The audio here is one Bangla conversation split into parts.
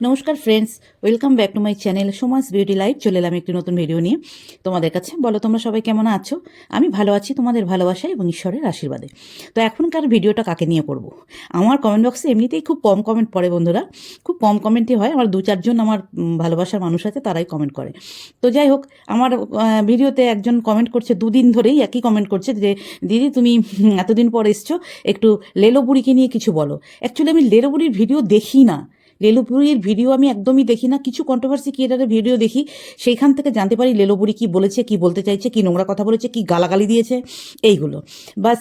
নমস্কার friends welcome back to my channel Soma's beauty life চলে এলাম একটি নতুন ভিডিও নিয়ে। তোমাদের কাছে, বলো তোমরা সবাই কেমন আছো? আমি ভালো আছি, তোমাদের ভালোবাসা এবং ঈশ্বরের আশীর্বাদে। তো এখনকার ভিডিওটা কাকে নিয়ে পড়ব আমার কমেন্ট বক্সে এমনিতেই খুব কম কমেন্ট পড়ে বন্ধুরা। খুব কম কমেন্টই হয়। আমার দু চারজন আমার ভালোবাসার মানুষ আছে, তারাই কমেন্ট করে। তো যাই হোক, আমার ভিডিওতে একজন কমেন্ট করছে, দুদিন ধরেই একই কমেন্ট করছে যে, দিদি, তুমি এতদিন পর এসছো, একটু লেলোবুড়িকে নিয়ে কিছু বলো। অ্যাকচুয়ালি আমি লেলোবুড়ির ভিডিও দেখি না। লেলোপুরির ভিডিও আমি একদমই দেখি না। কিছু কন্ট্রোভার্সি ক্রিয়েটারের ভিডিও দেখি। সেইখান থেকে জানতে পারি লেলোপুরি কি বলেছে, কি বলতে চাইছে, কি নোংরা কথা বলেছে, কি গালাগালি দিয়েছে, এইগুলো। বাস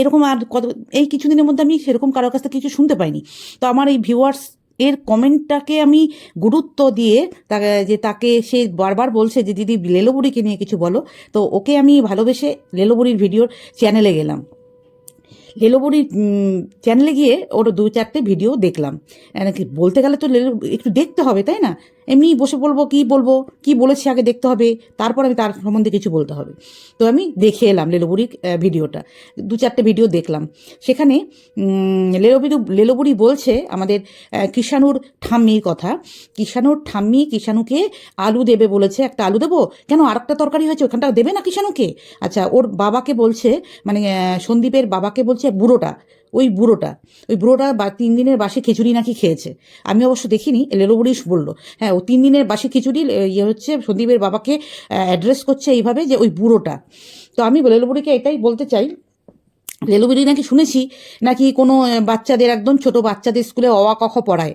এরকম আর কত, এই কিছুদিনের মধ্যে আমি সেরকম কারোর কাছ থেকে কিছু শুনতে পাইনি। তো আমার এই ভিউয়ার্স এর কমেন্টটাকে আমি গুরুত্ব দিয়ে তাকে, যে তাকে সে বারবার বলছে যে, দিদি লেলোবুড়িকে নিয়ে কিছু বলো। তো ওকে আমি ভালোবেসে লেলোবুড়ির ভিডিওর চ্যানেলে গেলাম। লেলোবুড়ির চ্যানেলে গিয়ে ওর দু চারটে ভিডিও দেখলাম বলতে গেলে তো একটু দেখতে হবে, তাই না? এমনি বসে বলব, কি বলব, কি বলেছে আগে দেখতে হবে, তারপর আমি তার সম্বন্ধে কিছু বলতে হবে। তো আমি দেখে এলাম লেলোবুড়ির ভিডিওটা। দু চারটে ভিডিও দেখলাম। সেখানে লেলোবুড়ি লেলোবুড়ি বলছে আমাদের কিষাণুর ঠাম্মির কথা। কিষাণুর ঠাম্মি কিষাণুকে আলু দেবে বলেছে, একটা আলু দেবো? কেন আর একটা তরকারি হয়েছে ওখানটা দেবে না কিষাণুকে? আচ্ছা ওর বাবাকে বলছে মানে সন্দীপের বাবাকে বলছে, বুড়োটা। ওই বুড়োটা। ওই বুড়োটা বা তিন দিনের বাসি খিচুড়ি নাকি খেয়েছে। আমি অবশ্য দেখিনি লেলোবুড়ি বলল। হ্যাঁ ও তিন দিনের বাসি খিচুড়ি ইয়ে হচ্ছে সন্দীপের বাবাকে অ্যাড্রেস করছে এইভাবে যে ওই বুড়োটা। তো আমি লেলোবুড়িকে এটাই বলতে চাই লেলুবিরি নাকি শুনেছি, নাকি কোনো বাচ্চাদের, একদম ছোট বাচ্চাদের স্কুলে অওয়া কখ পড়ায়।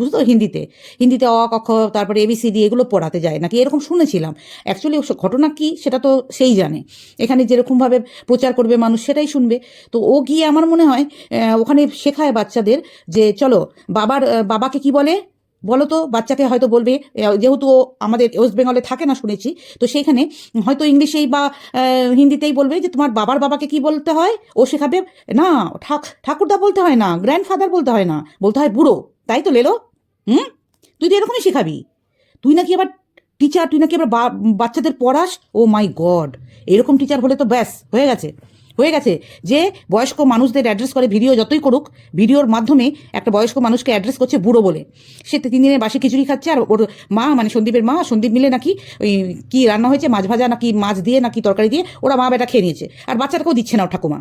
বুঝতো হিন্দিতে। হিন্দিতে অ কক্ষ তারপরে এবিসিডি এগুলো পড়াতে যায় নাকি? এরকম শুনেছিলাম। অ্যাকচুয়ালি ঘটনা কি সেটা তো সেই জানে। এখানে যেরকমভাবে প্রচার করবে মানুষ সেটাই শুনবে। তো ও গিয়ে আমার মনে হয় ওখানে শেখায় বাচ্চাদের যে চলো, বাবার বাবাকে কি বলে? বলো তো, বাচ্চাকে হয়তো বলবে যেহেতু ও আমাদের ওয়েস্ট বেঙ্গলে থাকে না শুনেছি, তো সেইখানে হয়তো ইংলিশেই বা হিন্দিতেই বলবে যে তোমার বাবার বাবাকে কি বলতে হয়? ও শেখাবে, না, ঠাক ঠাকুরদা বলতে হয় না গ্র্যান্ডফাদার বলতে হয় না, বলতে হয় বুড়ো। তাই তো লেলো? হুম? তুই তো এরকমই শেখাবি। তুই নাকি আবার টিচার তুই নাকি আবার বাচ্চাদের পড়াস? ও মাই গড এরকম টিচার হলে তো ব্যাস, হয়ে গেছে। হয়ে গেছে যে বয়স্ক মানুষদের অ্যাড্রেস করে ভিডিও যতই করুক ভিডিওর মাধ্যমে একটা বয়স্ক মানুষকে অ্যাড্রেস করছে বুড়ো বলে। সে তিন দিনের বাসি খিচুড়ি খাচ্ছে আর ওর মা মানে সন্দীপের মা, সন্দীপ মিলে নাকি ওই কী রান্না হয়েছে, মাছ ভাজা নাকি মাছ দিয়ে, নাকি তরকারি দিয়ে, ওরা মা বেটা খেয়ে নিয়েছে। আর বাচ্চাটাকেও দিচ্ছে না ও ঠাকুমা।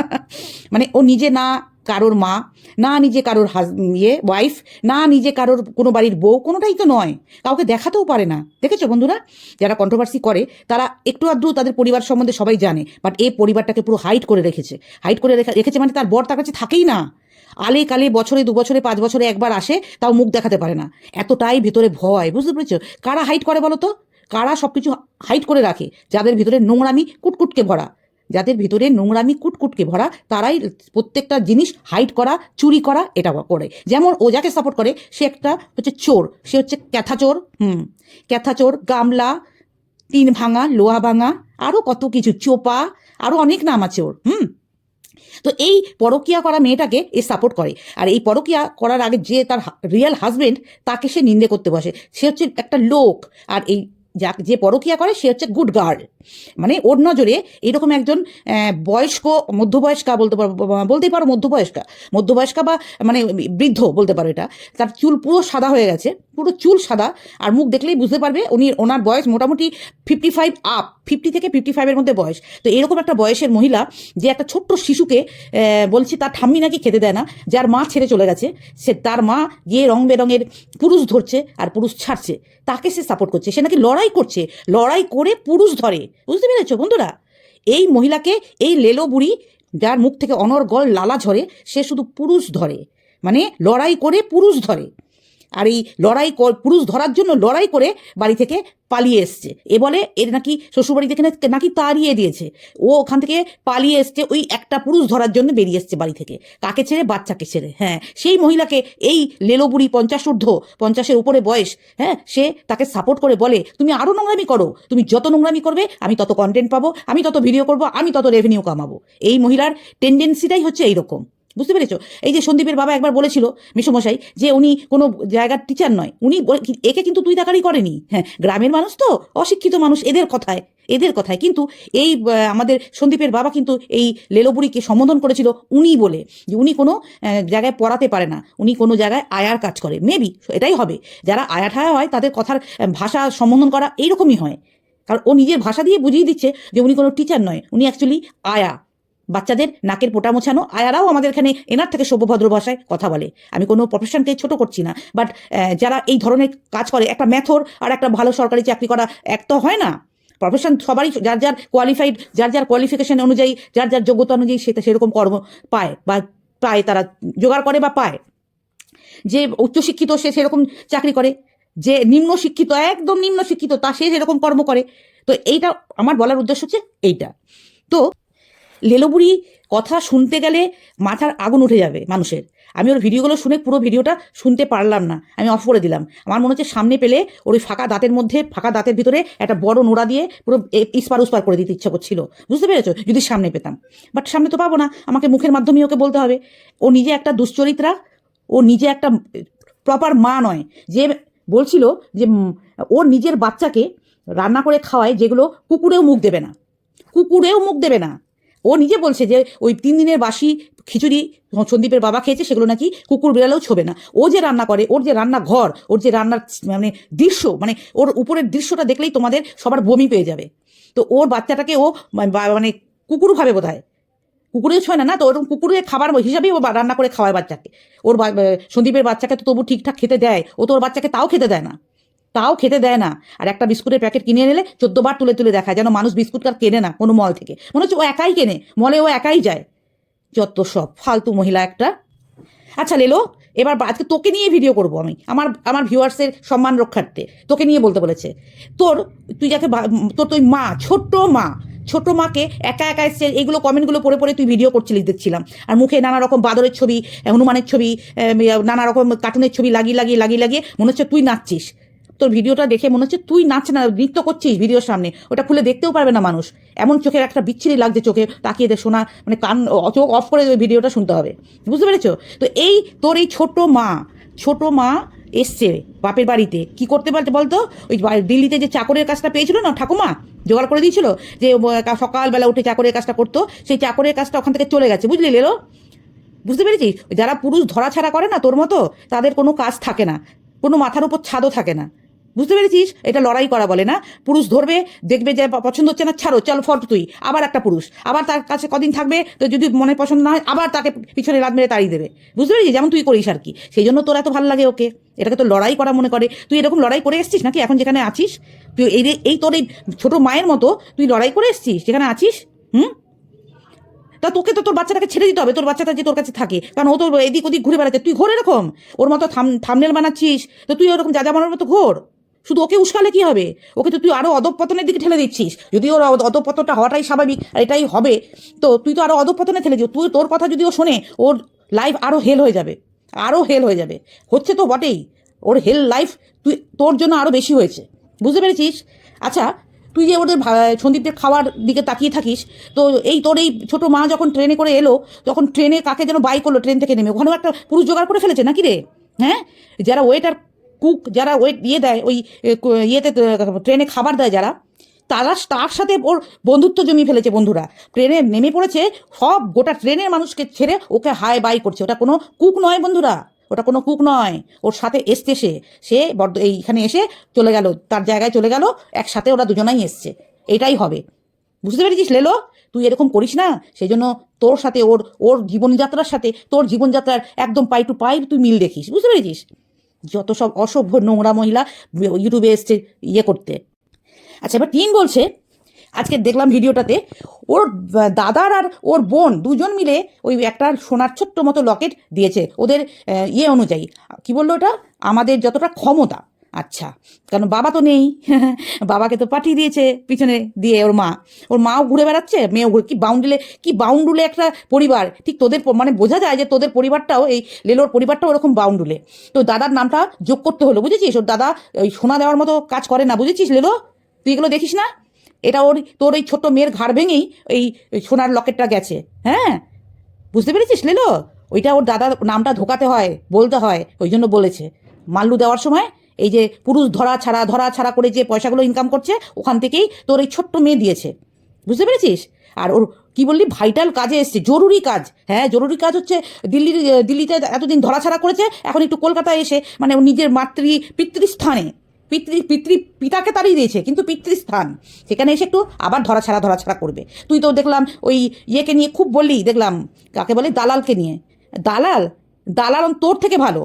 মানে ও নিজে না কারোর মা, না নিজে কারোর হাজ ইয়ে ওয়াইফ না নিজে কারোর কোনো বাড়ির বউ, কোনোটাই তো নয়। কাউকে দেখাতেও পারে না। দেখেছ বন্ধুরা? যারা কন্ট্রোভার্সি করে, তারা একটু আধটু তাদের পরিবার সম্বন্ধে সবাই জানে। বাট এই পরিবারটাকে পুরো হাইট করে রেখেছে। হাইট করে রেখে- রেখেছে মানে তার বর তার কাছে থাকেই না। আলে কালে বছরে, দু বছরে, পাঁচ বছরে একবার আসে, তাও মুখ দেখাতে পারে না। এতটাই ভিতরে ভয়, বুঝতে পেরেছ? কারা হাইট করে বলো তো? কারা সব কিছু হাইট করে রাখে? যাদের ভিতরে নোংরামি, কুটকুটকে ভরা। যাদের ভিতরে নোংরামি কুটকুটকে ভরা, তারাই প্রত্যেকটা জিনিস হাইট করা, চুরি করা, এটা করে। যেমন ও যাকে সাপোর্ট করে, সে একটা হচ্ছে চোর, সে হচ্ছে ক্যাথা চোর, হুম, ক্যাথা চোর, গামলা, টিন ভাঙা, লোহা ভাঙা আরও কত কিছু, চোপা আরও অনেক নাম আছে ওর, হুম। তো এই পরকিয়া করা মেয়েটাকে এ সাপোর্ট করে। আর এই পরকিয়া করার আগে যে তার রিয়েল হাজবেন্ড তাকে সে নিন্দে করতে বসে। সে হচ্ছে একটা লোক। আর এই যা যে পরকিয়া করে, সে হচ্ছে গুড গার্ল মানে ওর নজরে এরকম একজন বয়স্ক, মধ্যবয়স্কা বলতে পারো বলতেই পারো মধ্যবয়স্কা মধ্যবয়স্কা বা মানে বৃদ্ধ বলতে পারো এটা, তার চুল পুরো সাদা হয়ে গেছে, পুরো চুল সাদা, আর মুখ দেখলেই বুঝতে পারবে উনি, ওনার বয়স মোটামুটি ফিফটি ফাইভ আপ ফিফটি থেকে ফিফটি ফাইভের মধ্যে বয়স। তো এরকম একটা বয়সের মহিলা যে একটা ছোট্ট শিশুকে বলছি তার ঠাম্মি নাকি খেতে দেয় না, যার মা ছেড়ে চলে গেছে, সে তার মা গিয়ে রং বেরঙের পুরুষ ধরছে আর পুরুষ ছাড়ছে, তাকে সে সাপোর্ট করছে, সে নাকি লড়াই করছে, লড়াই করে পুরুষ ধরে। বুঝতে পেরেছ বন্ধুরা? এই মহিলাকে, এই লেলো বুড়ি যার মুখ থেকে অনর্গল লালা ঝরে, সে শুধু পুরুষ ধরে। মানে লড়াই করে পুরুষ ধরে। আর এই লড়াই পুরুষ ধরার জন্য লড়াই করে বাড়ি থেকে পালিয়ে এসছে। এ বলে এর নাকি শ্বশুরবাড়ি থেকে নাকি তাড়িয়ে দিয়েছে। ও ওখান থেকে পালিয়ে এসছে, ওই একটা পুরুষ ধরার জন্য বেরিয়ে এসছে বাড়ি থেকে। কাকে ছেড়ে? বাচ্চাকে ছেড়ে। হ্যাঁ সেই মহিলাকে এই লেলোবুড়ি পঞ্চাশ ঊর্ধ্ব পঞ্চাশের উপরে বয়স হ্যাঁ সে তাকে সাপোর্ট করে বলে, তুমি আরও নোংরামি করো। তুমি যত নোংরামি করবে, আমি তত কন্টেন্ট পাবো, আমি তত ভিডিও করব, আমি তত রেভিনিউ কামাবো। এই মহিলার টেন্ডেন্সিটাই হচ্ছে এইরকম। বুঝতে পেরেছ? এই যে সন্দীপের বাবা একবার বলেছিল, মিশুমশাই, যে উনি কোনো জায়গার টিচার নয়, উনি একে কিন্তু তুই তাকারি করেনি। হ্যাঁ গ্রামের মানুষ তো, অশিক্ষিত মানুষ, এদের কথায় এদের কথায়। কিন্তু এই আমাদের সন্দীপের বাবা কিন্তু এই লেলোবুড়িকে সম্বোধন করেছিল উনি বলে, যে উনি কোনো জায়গায় পড়াতে পারে না, উনি কোনো জায়গায় আয়ার কাজ করে। মেবি এটাই হবে। যারা আয়া ঠায়া হয়, তাদের কথার ভাষা সম্বোধন করা এইরকমই হয়। কারণ ও নিজের ভাষা দিয়ে বুঝিয়ে দিচ্ছে যে উনি কোনো টিচার নয়, উনি অ্যাকচুয়ালি আয়া। বাচ্চাদের নাকের পোটা মোছানো আয়ারাও আমাদের এখানে এনার থেকে সভ্যভদ্র ভাষায় কথা বলে। আমি কোনো প্রফেশনকে ছোট করছি না বাট যারা এই ধরনের কাজ করে, একটা ম্যাথর আর একটা ভালো সরকারি চাকরি করা এক তো হয় না। প্রফেশন সবারই যার যার কোয়ালিফাইড যার যার কোয়ালিফিকেশন অনুযায়ী, যার যার যোগ্যতা অনুযায়ী সেটা সেরকম কর্ম পায়, বা পায় তারা জোগাড় করে বা পায়। যে উচ্চশিক্ষিত সে সেরকম চাকরি করে, যে নিম্ন শিক্ষিত, একদম নিম্ন শিক্ষিত, তা সে সেরকম কর্ম করে। তো এইটা, আমার বলার উদ্দেশ্য হচ্ছে এইটা। তো লেলোবুড়ি কথা শুনতে গেলে মাথার আগুন উঠে যাবে মানুষের। আমি ওর ভিডিওগুলো শুনে পুরো ভিডিওটা শুনতে পারলাম না। আমি অফ করে দিলাম। আমার মনে হচ্ছে সামনে পেলে ওর ওই ফাঁকা দাঁতের মধ্যে, ফাঁকা দাঁতের ভিতরে একটা বড় নোড়া দিয়ে পুরো ইস্পার উস্পার করে দিতে ইচ্ছা করছিল। বুঝতে পেরেছ? যদি সামনে পেতাম। বাট সামনে তো পাবো না। আমাকে মুখের মাধ্যমেই ওকে বলতে হবে। ও নিজে একটা দুশ্চরিত্রা, ও নিজে একটা প্রপার মা নয়। যে বলছিল যে ওর নিজের বাচ্চাকে রান্না করে খাওয়ায় যেগুলো কুকুরেও মুখ দেবে না। কুকুরেও মুখ দেবে না। ও নিজে বলছে যে ওই তিন দিনের বাসি খিচুড়ি সন্দীপের বাবা খেয়েছে, সেগুলো নাকি কুকুর বিড়ালেও ছোবে না। ও যে রান্না করে, ওর যে রান্না ঘর, ওর যে রান্নার মানে দৃশ্য মানে ওর উপরের দৃশ্যটা দেখলেই তোমাদের সবার বমি পেয়ে যাবে। তো ওর বাচ্চাটাকে ও মানে কুকুর ভাবে বোধ হয় কুকুরেও ছয় না না তো ওরকম কুকুরের খাবার হিসাবেই ও রান্না করে খাওয়ায় বাচ্চাকে। ওর সন্দীপের বাচ্চাকে তো তবু ঠিকঠাক খেতে দেয়, ও তো ওর বাচ্চাকে তাও খেতে দেয় না। তাও খেতে দেয় না। আর একটা বিস্কুটের প্যাকেট কিনে নিলে চোদ্দ বার তুলে তুলে দেখায়। যেন মানুষ বিস্কুট আর কেনে না কোনো মল থেকে। মনে হচ্ছে ও একাই কেনে। মলে ও একাই যায়। যত সব ফালতু মহিলা একটা। আচ্ছা লেলো, এবার আজকে তোকে নিয়ে ভিডিও করব আমি। আমার আমার ভিউয়ার্সের সম্মান রক্ষার্থে। তোকে নিয়ে বলতে বলেছে, তোর, তুই যাকে তোর তুই মা, ছোট্ট মা। ছোট মাকে একা একা এসছে এইগুলো কমেন্টগুলো পড়ে পড়ে তুই ভিডিও করছিলিস দেখছিলাম। আর মুখে নানা রকম বাদরের ছবি হনুমানের ছবি নানা রকম কার্টুনের ছবি লাগিয়ে লাগিয়ে লাগিয়ে লাগিয়ে মনে হচ্ছে তুই নাচছিস। তোর ভিডিওটা দেখে মনে হচ্ছে তুই নাচ না, নৃত্য করছিস ভিডিওর সামনে। ওটা খুলে দেখতেও পারবে না মানুষ। এমন চোখের একটা বিচ্ছিরি লাগছে চোখে, তাকিয়ে দে শোনা মানে কান চোখ অফ করে ভিডিওটা শুনতে হবে। বুঝতে পেরেছ? তো এই তোর এই ছোট মা ছোট মা এসছে বাপের বাড়িতে। কি করতে পারছে বলতো? ওই দিল্লিতে যে চাকরের কাজটা পেয়েছিল না ঠাকুমা, জোগাড় করে দিয়েছিল যে সকালবেলা উঠে চাকরের কাজটা করতো, সেই চাকরের কাজটা ওখান থেকে চলে গেছে। বুঝলি লেলো? বুঝতে পেরেছিস? যারা পুরুষ ধরাছাড়া করে না তোর মতো, তাদের কোনো কাজ থাকে না। কোনো মাথার উপর ছাদও থাকে না। বুঝতে পেরেছিস? এটা লড়াই করা বলে না। পুরুষ ধরবে, দেখবে যে পছন্দ হচ্ছে না, ছাড়ো, চল ফট তুই। আবার একটা পুরুষ। আবার তার কাছে কদিন থাকবে, তো যদি মনে পছন্দ না হয়, আবার তাকে পিছনে লাদ মেরে তাড়িয়ে দেবে। বুঝতে পেরেছিস? যেমন তুই করিস আর কি। সেই জন্য তোর এত ভালো লাগে ওকে। এটাকে তো লড়াই করা মনে করে। তুই এরকম লড়াই করে এসছিস নাকি? এখন যেখানে আছিস, তুই এই এই তোর এই ছোটো মায়ের মতো তুই লড়াই করে এসছিস? যেখানে আছিস, হুম? তা তোকে তো তোর বাচ্চাটাকে ছেড়ে দিতে হবে। তোর বাচ্চাটা যে তোর কাছে থাকে। কারণ ও তো এদিক ওদিক ঘুরে বেড়াচ্ছে। তুই ঘোর এরকম। ওর মতো থাম থামনেল বানাচ্ছিস। তো তুই ওরকম যা যা মতো ঘোর। শুধু ওকে উস্কালে কি হবে? ওকে তো তুই আরও অধপতনের দিকে ঠেলে দিচ্ছিস। যদি ওর অধ- অধপতনটা হওয়াটাই স্বাভাবিক, আর এটাই হবে, তো তুই তো আরও অধপতনে ঠেলে দিও তুই, তোর কথা যদি ও শোনে, ওর লাইফ আরও হেল হয়ে যাবে। আরও হেল হয়ে যাবে। হচ্ছে তো বটেই, ওর হেল লাইফ তুই, তোর জন্য আরও বেশি হয়েছে। বুঝতে পেরেছিস? আচ্ছা তুই যে ওদের সন্দীপদের খাওয়ার দিকে তাকিয়ে থাকিস, তো এই তোর এই ছোট মা যখন ট্রেনে করে এলো, তখন ট্রেনে কাকে যেন বাই করল ট্রেন থেকে নেমে? ওখানেও একটা পুরুষ জোগাড় করে ফেলেছে নাকি রে? হ্যাঁ? যারা ওয়েটার কুক, যারা ওয়েট ইয়ে দেয়, ওই ইয়েতে ট্রেনে খাবার দেয় যারা, তারা তার সাথে ওর বন্ধুত্ব জমিয়ে ফেলেছে বন্ধুরা। ট্রেনে নেমে পড়েছে, সব গোটা ট্রেনের মানুষকে ছেড়ে ওকে হাই বাই করছে। ওটা কোনো কুক নয় বন্ধুরা, ওটা কোনো কুক নয়। ওর সাথে এসছে সে সে বর্দ এইখানে এসে চলে গেল, তার জায়গায় চলে গেল, একসাথে ওরা দুজনাই এসছে। এটাই হবে। বুঝতে পেরেছিস লেলো? তুই এরকম করিস না সেই জন্য তোর সাথে ওর ওর জীবনযাত্রার সাথে তোর জীবনযাত্রার একদম পাই টু পাই তুই মিল দেখিস। বুঝতে পেরেছিস? যত সব অসভ্য নোংরা মহিলা ইউটিউবে এসছে ইয়ে করতে। আচ্ছা এবার টিন বলছে, আজকে দেখলাম ভিডিওটাতে, ওর দাদার আর ওর বোন দুজন মিলে ওই একটা সোনার ছোট্ট মতো লকেট দিয়েছে ওদের ইয়ে অনুযায়ী। কি বলল ওটা? আমাদের যতটা ক্ষমতা। আচ্ছা কারণ বাবা তো নেই? বাবাকে তো পাঠিয়ে দিয়েছে পিছনে দিয়ে ওর মা। ওর মাও ঘুরে বেড়াচ্ছে? মেয়েও ঘুরে কি বাউন্ডুলে কি বাউন্ডুলে একটা পরিবার? ঠিক তোদের মানে বোঝা যায় যে তোদের পরিবারটাও এই লেলোর পরিবারটাও ওরকম বাউন্ডুলে তো দাদার নামটা যোগ করতে হলো, বুঝেছিস? ওর দাদা ওই সোনা দেওয়ার মতো কাজ করে না, বুঝেছিস লেলো? তুই এগুলো দেখিস না? এটা ওর তোর ওই ছোট্ট মেয়ের ঘাড় ভেঙেই এই সোনার লকেটটা গেছে। হ্যাঁ? বুঝতে পেরেছিস লেলো? ওইটা ওর দাদা নামটা ধোকাতে হয়, বলতে হয়, ওই জন্য বলেছে। মাল্লু দেওয়ার সময় এই যে পুরুষ ধরা ছাড়া ধরা ছাড়া করে যে পয়সাগুলো ইনকাম করছে, ওখান থেকেই তোর এই ছোট্ট মেয়ে দিয়েছে। বুঝতে পেরেছিস? আর ওর কি বললি? ভাইটাল কাজে এসছে, জরুরি কাজ। হ্যাঁ জরুরি কাজ হচ্ছে দিল্লির দিল্লিতে এতদিন ধরাছাড়া করেছে, এখন একটু কলকাতায় এসে মানে ও নিজের মাতৃ, পিতৃস্থানে, পিতৃ পিতৃ, পিতাকে তাড়িয়ে দিয়েছে, কিন্তু পিতৃস্থান। সেখানে এসে একটু আবার ধরাছাড়া ধরাছাড়া করবে। তুই তো দেখলাম ওই ইয়েকে নিয়ে খুব বললি, দেখলাম, কাকে বলে? দালালকে নিয়ে। দালাল? দালাল তোর থেকে ভালো।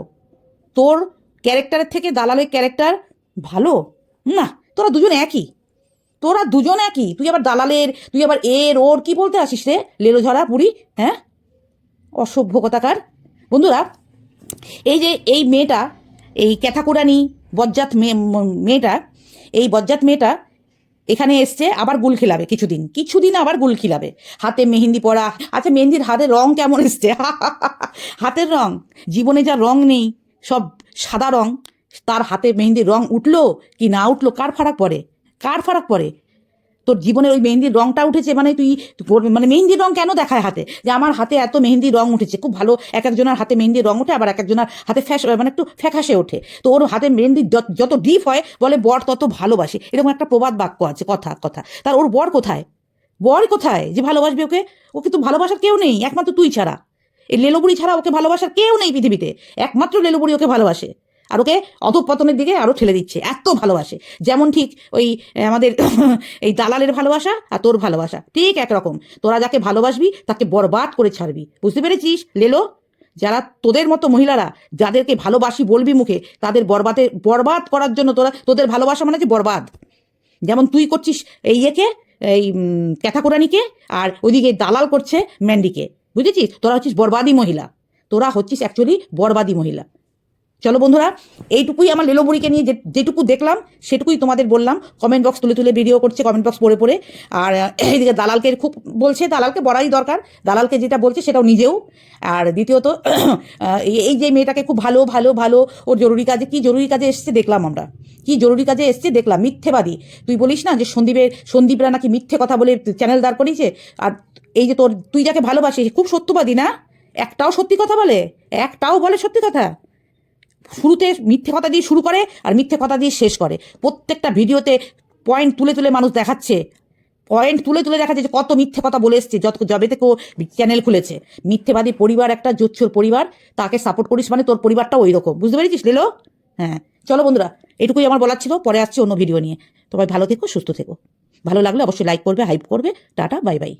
তোর ক্যারেক্টারের থেকে দালালের ক্যারেক্টার ভালো? না, তোরা দুজন একই। তোরা দুজন একই। তুই আবার দালালের, তুই আবার এর, ওর কি বলতে আসিস রে? লেলো ঝরা পুরি হ্যাঁ? অসভ্য কথাকার। বন্ধুরা, এই যে এই মেয়েটা, এই ক্যাথাকুরানি বজ্জাত মেয়ে মেয়েটা, এই বজ্জাত মেয়েটা এখানে এসছে, আবার গুল খিলাবে কিছুদিন। কিছুদিন আবার গুল খিলাবে। হাতে মেহেন্দি পরা আচ্ছা মেহেন্দির হাতের রং কেমন এসছে? হাতের রং? জীবনে যা রং নেই সব সাদা রং, তার হাতে মেহেন্দির রং উঠল কি না উঠল, কার ফারাক পড়ে কার ফারাক পড়ে তোর জীবনে ওই মেহেন্দির রংটা উঠেছে মানে তুই মানে মেহেন্দির রং কেন দেখায় হাতে? যে আমার হাতে এত মেহেন্দির রং উঠেছে, খুব ভালো, এক একজনের হাতে মেহেন্দির রং ওঠে, আবার এক একজনের হাতে ফ্যাশ মানে একটু ফ্যাকাশে ওঠে। তো ওর হাতে মেহেন্দি যত- যত ডিপ হয়, বলে বর তত ভালোবাসে। এরকম একটা প্রবাদ বাক্য আছে, কথা কথা। তার ওর বর কোথায়? বর কোথায়? যে ভালোবাসবে ওকে? ওকে তো ভালোবাসার কেউ নেই, একমাত্র তুই ছাড়া। এই লেলোবুড়ি ছাড়া ওকে ভালোবাসার কেউ নেই পৃথিবীতে। একমাত্র লেলোবুড়ি ওকে ভালোবাসে। আর ওকে অধঃপতনের দিকে আরও ঠেলে দিচ্ছে। এত ভালোবাসে। যেমন ঠিক ওই আমাদের এই দালালের ভালোবাসা আর তোর ভালোবাসা। ঠিক একরকম। তোরা যাকে ভালোবাসবি, তাকে বরবাদ করে ছাড়বি। বুঝতে পেরেছিস? লেলো, যারা তোদের মতো মহিলারা, যাদেরকে ভালোবাসি বলবি মুখে, তাদের বরবাদে, বরবাদ করার জন্য তোরা, তোদের ভালোবাসা মানে যে বরবাদ। যেমন তুই করছিস এই ইয়েকে এই ক্যাথাকুরানিকে, আর ওইদিকে দালাল করছে ম্যান্ডিকে। বুঝেছিস? তোরা হচ্ছিস বরবাদী মহিলা। তোরা হচ্ছিস অ্যাকচুয়ালি বরবাদী মহিলা। চলো বন্ধুরা, এইটুকুই আমার লেলোবুড়িকে নিয়ে যে যেটুকু দেখলাম, সেটুকুই তোমাদের বললাম। কমেন্ট বক্স তুলে তুলে ভিডিও করছে কমেন্ট বক্স পড়ে পড়ে। আর এইদিকে দালালকে খুব বলছে, দালালকে বড়াই দরকার। দালালকে যেটা বলছে সেটাও নিজেও। আর দ্বিতীয়ত এই যে মেয়েটাকে খুব ভালো ভালো ভালো, ওর জরুরি কাজে কি জরুরি কাজে এসছে দেখলাম আমরা। কি জরুরি কাজে এসছে দেখলাম, মিথ্যেবাদী। তুই বলিস না যে সন্দীপের সন্দীপরা নাকি মিথ্যে কথা বলে চ্যানেল দাঁড় করিয়েছে? আর এই যে তোর, তুই যাকে ভালোবাসিস, খুব সত্যবাদী না? একটাও সত্যি কথা বলে? একটাও বলে সত্যি কথা? শুরুতে মিথ্যে কথা দিয়ে শুরু করে আর মিথ্যে কথা দিয়ে শেষ করে। প্রত্যেকটা ভিডিওতে পয়েন্ট তুলে তুলে মানুষ দেখাচ্ছে। পয়েন্ট তুলে তুলে দেখাচ্ছে যে কত মিথ্যে কথা বলে এসছে, যত যবে থেকে ও চ্যানেল খুলেছে। মিথ্যেবাদী পরিবার একটা জোচ্ছর পরিবার, তাকে সাপোর্ট করিস মানে তোর পরিবারটা ওই রকম। বুঝতে পেরেছিস, লেলো? হ্যাঁ। চলো বন্ধুরা, এটুকুই আমার বলার ছিল, পরে আসছি অন্য ভিডিও নিয়ে। তোমায় ভালো থেকো, সুস্থ থেকো। ভালো লাগলে অবশ্যই লাইক করবে হাইপ করবে। Tata bye bye